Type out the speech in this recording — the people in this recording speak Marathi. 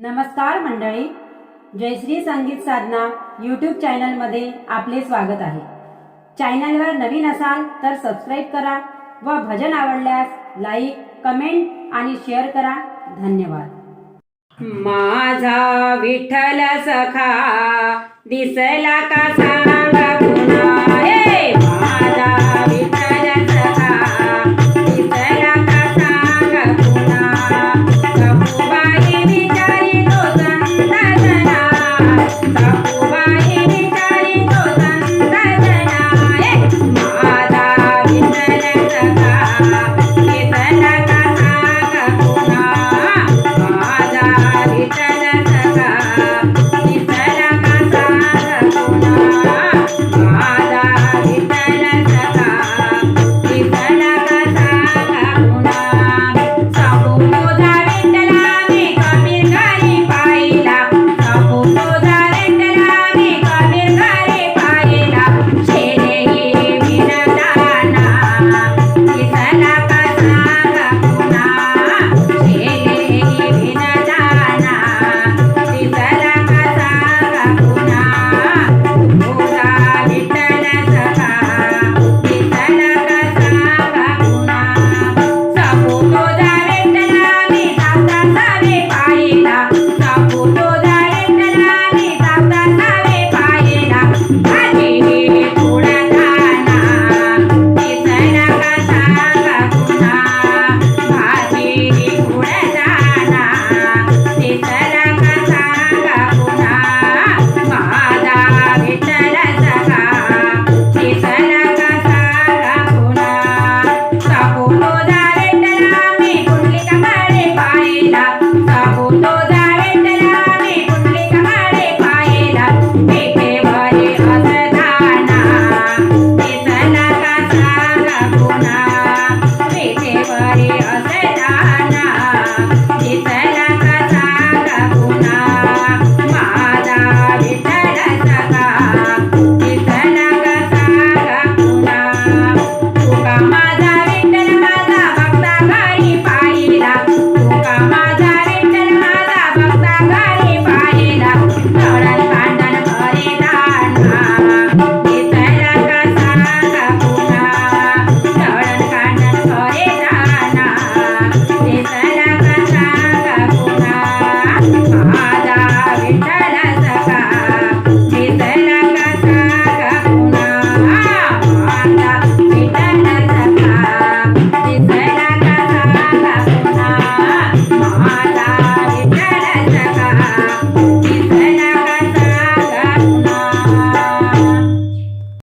नमस्कार मंडळी जयश्री संगीत साधना यूट्यूब चॅनलमध्ये आपले स्वागत आहे. चॅनलवर नवीन असाल तर सबस्क्राईब करा व भजन आवडल्यास लाईक कमेंट आणि शेअर करा. धन्यवाद. माझा विठ्ठल सखा दिसला का